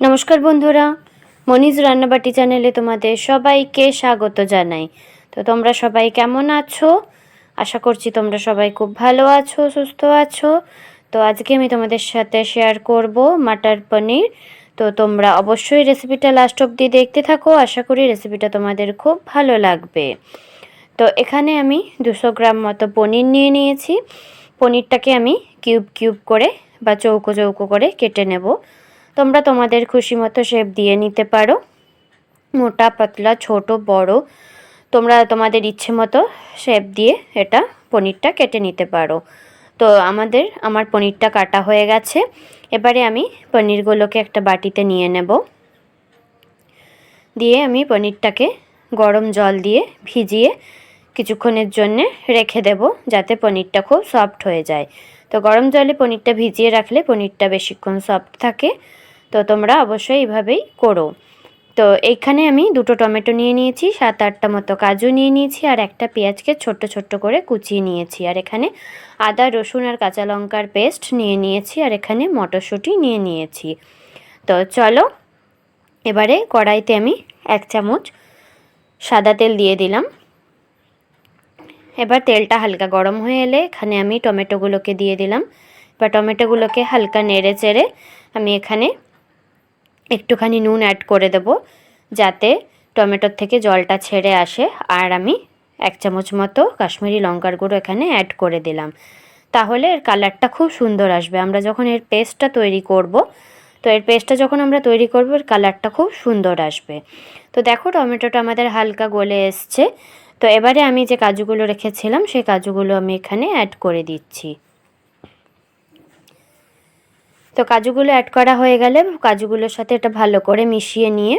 নমস্কার বন্ধুরা, মনিজ রান্নাবাটি চ্যানেলে তোমাদের সবাইকে স্বাগত জানাই। তো তোমরা সবাই কেমন আছো? আশা করছি তোমরা সবাই খুব ভালো আছো, সুস্থ আছো। তো আজকে আমি তোমাদের সাথে শেয়ার করব মাটার পনির। তো তোমরা অবশ্যই রেসিপিটা লাস্ট অবধি দেখতে থাকো, আশা করি রেসিপিটা তোমাদের খুব ভালো লাগবে। তো এখানে আমি দুশো গ্রাম মতো পনির নিয়ে নিয়েছি। পনিরটাকে আমি কিউব কিউব করে বা চৌকো চৌকো করে কেটে নেব। তোমরা তোমাদের খুশি মতো শেপ দিয়ে নিতে পারো। মোটা, পাতলা, ছোট, বড়, তোমরা তোমাদের ইচ্ছে মতো শেপ দিয়ে এটা পনিরটা কেটে নিতে পারো। তো আমাদের, আমার পনিরটা কাটা হয়ে গেছে। এবারে আমি পনিরগুলোকে একটা বাটিতে নিয়ে নেব। দিয়ে আমি পনিরটাকে গরম জল দিয়ে ভিজিয়ে কিছুক্ষণের জন্যে রেখে দেব যাতে পনিরটা খুব সফট হয়ে যায়। তো গরম জলে পনিরটা ভিজিয়ে রাখলে পনিরটা বেশিক্ষণ সফট থাকে। তো তোমরা অবশ্যই এইভাবেই করো। তো এইখানে আমি দুটো টমেটো নিয়ে নিয়েছি, সাত আটটা মতো কাজু নিয়ে নিয়েছি আর একটা পেঁয়াজকে ছোট্ট ছোট্ট করে কুচিয়ে নিয়েছি। আর এখানে আদা, রসুন আর কাঁচা লঙ্কার পেস্ট নিয়ে নিয়েছি আর এখানে মটরশুঁটি নিয়ে নিয়েছি। তো চলো, এবারে কড়াইতে আমি এক চামচ সাদা তেল দিয়ে দিলাম। এবার তেলটা হালকা গরম হয়ে এলে এখানে আমি টমেটোগুলোকে দিয়ে দিলাম। এবার টমেটোগুলোকে হালকা নেড়ে চেড়ে আমি এখানে একটুখানি নুন অ্যাড করে দেব, যাতে টমেটোর থেকে জলটা ছেড়ে আসে। আর আমি এক চামচ মতো কাশ্মীরি লঙ্কার গুঁড়ো এখানে অ্যাড করে দিলাম। তাহলে এর কালারটা খুব সুন্দর আসবে। আমরা যখন এর পেস্টটা তৈরি করব, তো এর পেস্টটা যখন আমরা তৈরি করব, এর কালারটা খুব সুন্দর আসবে। তো দেখো, টমেটোটা আমাদের হালকা গলে এসছে। তো এবারে আমি যে কাজুগুলো রেখেছিলাম, সেই কাজুগুলো আমি এখানে অ্যাড করে দিচ্ছি। তো কাজুগুলো অ্যাড করা হয়ে গেলে কাজুগুলোর সাথে এটা ভালো করে মিশিয়ে নিয়ে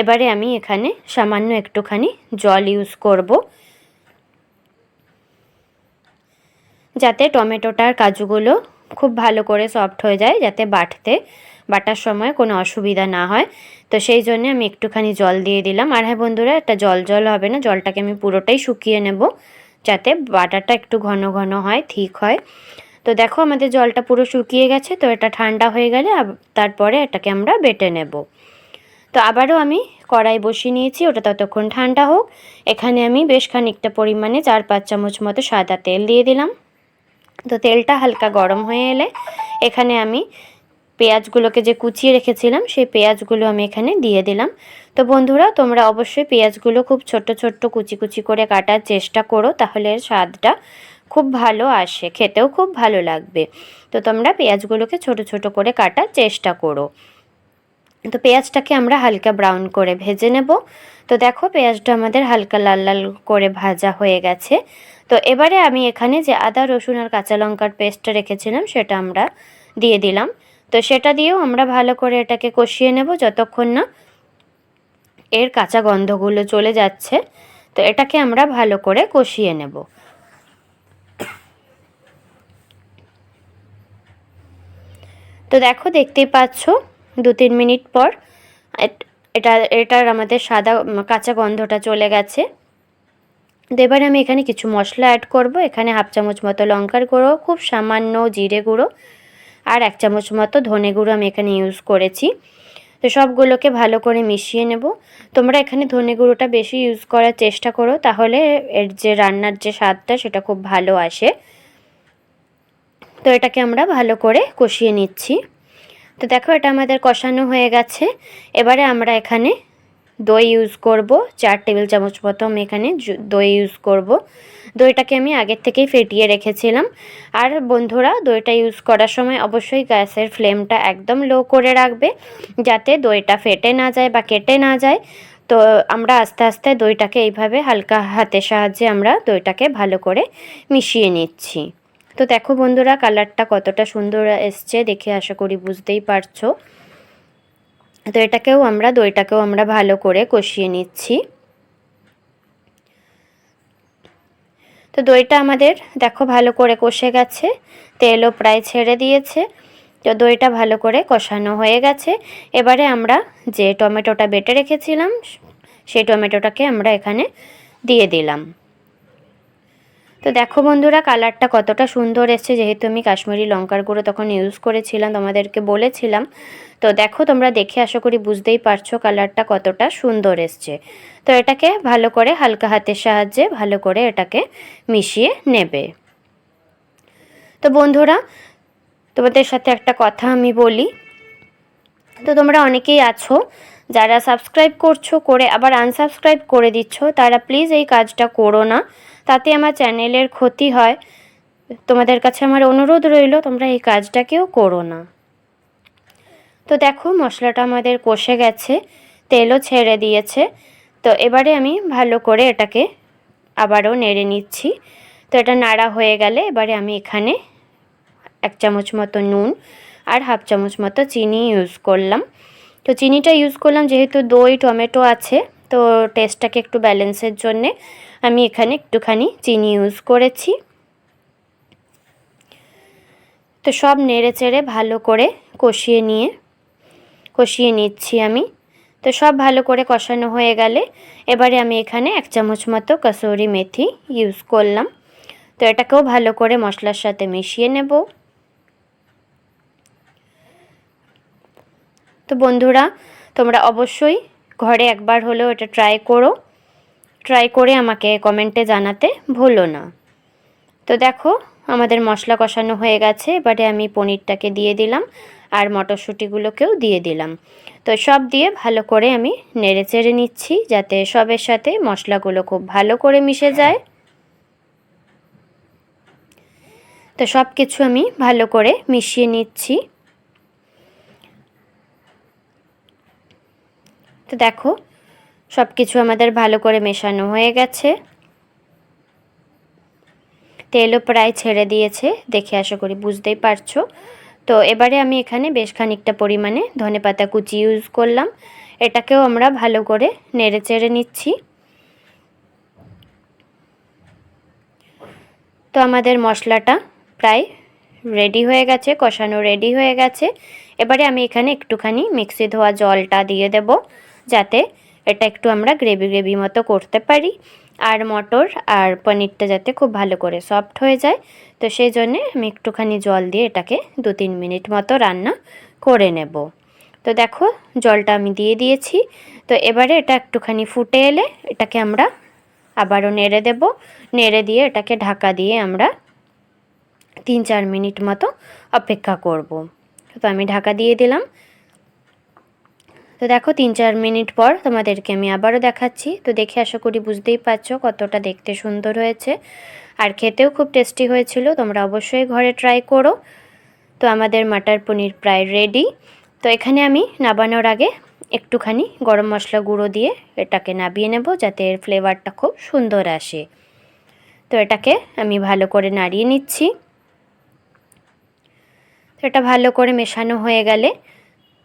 এবারে আমি এখানে সামান্য একটুখানি জল ইউজ করব। যাতে টমেটোটার কাজুগুলো খুব ভালো করে সফট হয়ে যায়, যাতে বাটতে, বাটার সময় কোনো অসুবিধা না হয়। তো সেই জন্য আমি একটুখানি জল দিয়ে দিলাম। আর হ্যাঁ বন্ধুরা, একটা জল জল হবে না, জলটাকে আমি পুরোটাই শুকিয়ে নেব, যাতে বাটারটা একটু ঘন ঘন হয়, ঠিক হয়। তো দেখো আমাদের জলটা পুরো শুকিয়ে গেছে, তো এটা ঠান্ডা হয়ে গেলে তারপরে এটাকে আমরা বেটে নেব। তো আবারও আমি কড়াই বসিয়ে নিয়েছি, ওটা ততক্ষণ ঠান্ডা হোক। এখানে আমি বেশ খানিকটা পরিমাণে চার পাঁচ চামচ মতো সাদা তেল দিয়ে দিলাম। তো তেলটা হালকা গরম হয়ে এলে এখানে আমি পেঁয়াজগুলোকে যে কুচিয়ে রেখেছিলাম, সেই পেঁয়াজগুলো আমি এখানে দিয়ে দিলাম। তো বন্ধুরা, তোমরা অবশ্যই পেঁয়াজগুলো খুব ছোট্ট ছোট্ট কুচি কুচি করে কাটার চেষ্টা করো, তাহলে স্বাদটা খুব ভালো আসে, খেতেও খুব ভালো লাগবে। তো তোমরা পেঁয়াজগুলোকে ছোট ছোট করে কাটার চেষ্টা করো। তো পেঁয়াজটাকে আমরা হালকা ব্রাউন করে ভেজে নেব। তো দেখো পেঁয়াজটা আমাদের হালকা লাল লাল করে ভাজা হয়ে গেছে। তো এবারে আমি এখানে যে আদা, রসুন আর কাঁচা লঙ্কার পেস্টটা রেখেছিলাম, সেটা আমরা দিয়ে দিলাম। তো সেটা দিয়েও আমরা ভালো করে এটাকে কষিয়ে নেব যতক্ষণ না এর কাঁচা গন্ধগুলো চলে যাচ্ছে। তো এটাকে আমরা ভালো করে কষিয়ে নেব। তো দেখো, দেখতেই পাচ্ছ, দু তিন মিনিট পর এটা এটার আমাদের সাদা কাঁচা গন্ধটা চলে গেছে। তো এবারে আমি এখানে কিছু মশলা অ্যাড করব। এখানে হাফ চামচ মতো লঙ্কার গুঁড়ো, খুব সামান্য জিরে গুঁড়ো আর এক চামচ মতো ধনে গুঁড়ো আমি এখানে ইউজ করেছি। তো সবগুলোকে ভালো করে মিশিয়ে নেব। তোমরা এখানে ধনে গুঁড়োটা বেশি ইউজ করার চেষ্টা করো, তাহলে এর যে রান্নার যে স্বাদটা, সেটা খুব ভালো আসে। তো এটাকে আমরা ভালো করে কষিয়ে নিচ্ছি। তো দেখো এটা আমাদের কষানো হয়ে গেছে। এবারে আমরা এখানে দই ইউজ করব। চার টেবিল চামচ মতো আমি এখানে দই ইউজ করব। দইটাকে আমি আগের থেকেই ফেটিয়ে রেখেছিলাম। আর বন্ধুরা, দইটা ইউজ করার সময় অবশ্যই গ্যাসের ফ্লেমটা একদম লো করে রাখবে, যাতে দইটা ফেটে না যায় বা কেটে না যায়। তো আমরা আস্তে আস্তে দইটাকে এইভাবে হালকা হাতের সাহায্যে আমরা দইটাকে ভালো করে মিশিয়ে নিচ্ছি। তো দেখো বন্ধুরা, কালারটা কতটা সুন্দর এসছে দেখে আশা করি বুঝতেই পারছ। তো এটাকেও আমরা, দইটাকেও আমরা ভালো করে কষিয়ে নিচ্ছি। তো দইটা আমাদের, দেখো ভালো করে কষে গেছে, তেলও প্রায় ছেড়ে দিয়েছে। তো দইটা ভালো করে কষানো হয়ে গেছে। এবারে আমরা যে টমেটোটা বেটে রেখেছিলাম সেই টমেটোটাকে আমরা এখানে দিয়ে দিলাম। তো দেখো বন্ধুরা কালারটা কতটা সুন্দর এসছে। যেহেতু আমি কাশ্মীরি লঙ্কার গুঁড়ো তখন ইউজ করেছিলাম, তোমাদেরকে বলেছিলাম। তো দেখো, তোমরা দেখে আশা করি বুঝতেই পারছ কালারটা কতটা সুন্দর এসছে। তো এটাকে ভালো করে হালকা হাতের সাহায্যে ভালো করে এটাকে মিশিয়ে নেবে। তো বন্ধুরা, তোমাদের সাথে একটা কথা আমি বলি। তো তোমরা অনেকেই আছো যারা সাবস্ক্রাইব করছ, করে আবার আনসাবস্ক্রাইব করে দিচ্ছ, তারা প্লিজ এই কাজটা করো না। তাতে আমার চ্যানেলের ক্ষতি হয়। তোমাদের কাছে আমার অনুরোধ রইল, তোমরা এই কাজটাকেও করো না। তো দেখো, মশলাটা আমাদের কষে গেছে, তেলও ছেড়ে দিয়েছে। তো এবারে আমি ভালো করে এটাকে আবারও নেড়ে নিচ্ছি। তো এটা নাড়া হয়ে গেলে এবারে আমি এখানে এক চামচ মতো নুন আর হাফ চামচ মতো চিনি ইউজ করলাম। তো চিনিটা ইউজ করলাম, যেহেতু দই, টমেটো আছে, তো টেস্টটাকে একটু ব্যালেন্সের জন্যে আমি এখানে একটুখানি চিনি ইউজ করেছি। তো সব নেড়ে চেড়ে ভালো করে কষিয়ে নিয়ে, কষিয়ে নিচ্ছি আমি। তো সব ভালো করে কষানো হয়ে গেলে এবারে আমি এখানে এক চামচ মতো কসুরি মেথি ইউজ করলাম। তো এটাকেও ভালো করে মশলার সাথে মিশিয়ে নেব। তো বন্ধুরা, তোমরা অবশ্যই ঘরে একবার হলেও এটা ট্রাই করো। ট্রাই করে আমাকে কমেন্টে জানাতে ভুলো না। তো দেখো, আমাদের মশলা কষানো হয়ে গেছে, এবারে আমি পনিরটাকে দিয়ে দিলাম আর মটরশুঁটিগুলোকেও দিয়ে দিলাম। তো সব দিয়ে ভালো করে আমি নেড়ে চেড়ে নিচ্ছি যাতে সবের সাথে মশলাগুলো খুব ভালো করে মিশে যায়। তো সব কিছু আমি ভালো করে মিশিয়ে নিচ্ছি। তো দেখো সব কিছু আমাদের ভালো করে মেশানো হয়ে গেছে। তেলও প্রায় ছেড়ে দিয়েছে, দেখে আশা করি বুঝতেই পারছ। তো এবারে আমি এখানে বেশ খানিকটা পরিমাণে ধনে পাতা কুচি ইউজ করলাম। এটাকেও আমরা ভালো করে নেড়ে চেড়ে নিচ্ছি। তো আমাদের মশলাটা প্রায় রেডি হয়ে গেছে, কষানো রেডি হয়ে গেছে। এবারে আমি এখানে একটুখানি মিক্সি ধোয়া জলটা দিয়ে দেব। যাতে এটা একটু আমরা গ্রেভি গ্রেভি মতো করতে পারি। আর মটর আর পনিরটা যাতে খুব ভালো করে সফট হয়ে যায়। তো সেই জন্যে আমি একটুখানি জল দিয়ে এটাকে দু তিন মিনিট মতো রান্না করে নেব। তো দেখো, জলটা আমি দিয়ে দিয়েছি। তো এবারে এটা একটুখানি ফুটে এলে এটাকে আমরা আবারও নেড়ে দেব। নেড়ে দিয়ে এটাকে ঢাকা দিয়ে আমরা তিন চার মিনিট মতো অপেক্ষা করব। তো আমি ঢাকা দিয়ে দিলাম। তো দেখো, তিন চার মিনিট পর তোমাদেরকে আমি আবারও দেখাচ্ছি। তো দেখে আশা করি বুঝতেই পারছ কতটা দেখতে সুন্দর হয়েছে। আর খেতেও খুব টেস্টি হয়েছিল, তোমরা অবশ্যই ঘরে ট্রাই করো। তো আমাদের মাটার পনির প্রায় রেডি। তো এখানে আমি নাবানোর আগে একটুখানি গরম মশলা গুঁড়ো দিয়ে এটাকে নাবিয়ে নেব যাতে এর ফ্লেভারটা খুব সুন্দর আসে। তো এটাকে আমি ভালো করে নাড়িয়ে নিচ্ছি। তো এটা ভালো করে মেশানো হয়ে গেলে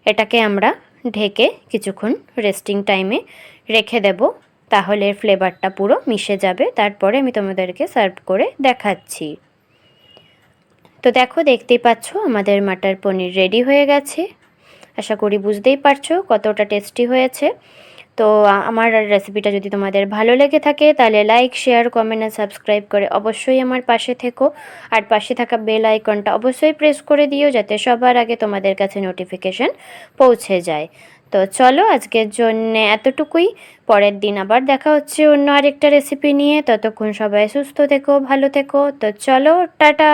এটাকে আমরা ঢেকে কিছুক্ষণ রেস্টিং টাইমে রেখে দেব। তাহলে ফ্লেভারটা পুরো মিশে যাবে। তারপরে আমি তোমাদেরকে সার্ভ করে দেখাচ্ছি। তো দেখো, দেখতেই পাচ্ছ, আমাদের মাটার পনির রেডি হয়ে গেছে। আশা করি বুঝতেই পারছ কতটা টেস্টি হয়েছে। তো আমার রেসিপিটা যদি তোমাদের ভালো লেগে থাকে, তাহলে লাইক শেয়ার কমেন্ট আর সাবস্ক্রাইব করে অবশ্যই আমার পাশে থেকো। আর পাশে থাকা বেল আইকনটা অবশ্যই প্রেস করে দিও, যাতে সবার আগে তোমাদের কাছে নোটিফিকেশান পৌঁছে যায়। তো চলো আজকের জন্য এতটুকুই। পরের দিন আবার দেখা হচ্ছে অন্য আরেকটা রেসিপি নিয়ে। ততক্ষণ সবাই সুস্থ থেকো, ভালো থেকো। তো চলো, টাটা!